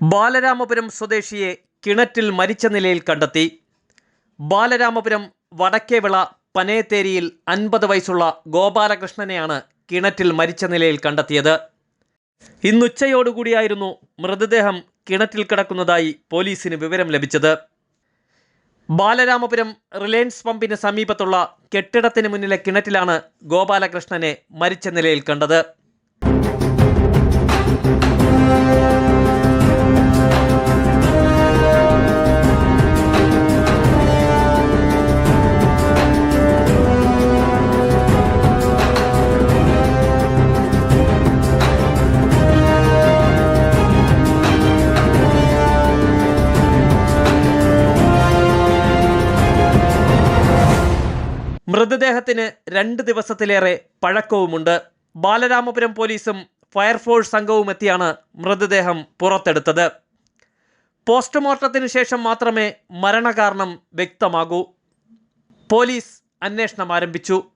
ബാലരാമപുരം സ്വദേശിയെ കിണറ്റിൽ മരിച്ച നിലയിൽ കണ്ടെത്തി. ബാലരാമപുരം വടക്കേവിള പനയത്തേരിയിൽ അൻപത് വയസ്സുള്ള ഗോപാലകൃഷ്ണനെയാണ് കിണറ്റിൽ മരിച്ച നിലയിൽ കണ്ടെത്തിയത്. ഇന്നുച്ചയോടുകൂടിയായിരുന്നു മൃതദേഹം കിണറ്റിൽ കിടക്കുന്നതായി പോലീസിന് വിവരം ലഭിച്ചത്. ബാലരാമപുരം റിലയൻസ് പമ്പിന് സമീപത്തുള്ള കെട്ടിടത്തിന് മുന്നിലെ കിണറ്റിലാണ് ഗോപാലകൃഷ്ണനെ മരിച്ച നിലയിൽ കണ്ടത്. മൃതദേഹത്തിന് രണ്ട് ദിവസത്തിലേറെ പഴക്കവുമുണ്ട്. ബാലരാമപുരം പോലീസും ഫയർഫോഴ്സ് സംഘവും എത്തിയാണ് മൃതദേഹം പുറത്തെടുത്തത്. പോസ്റ്റ്മോർട്ടത്തിന് ശേഷം മാത്രമേ മരണകാരണം വ്യക്തമാകൂ. പോലീസ് അന്വേഷണം ആരംഭിച്ചു.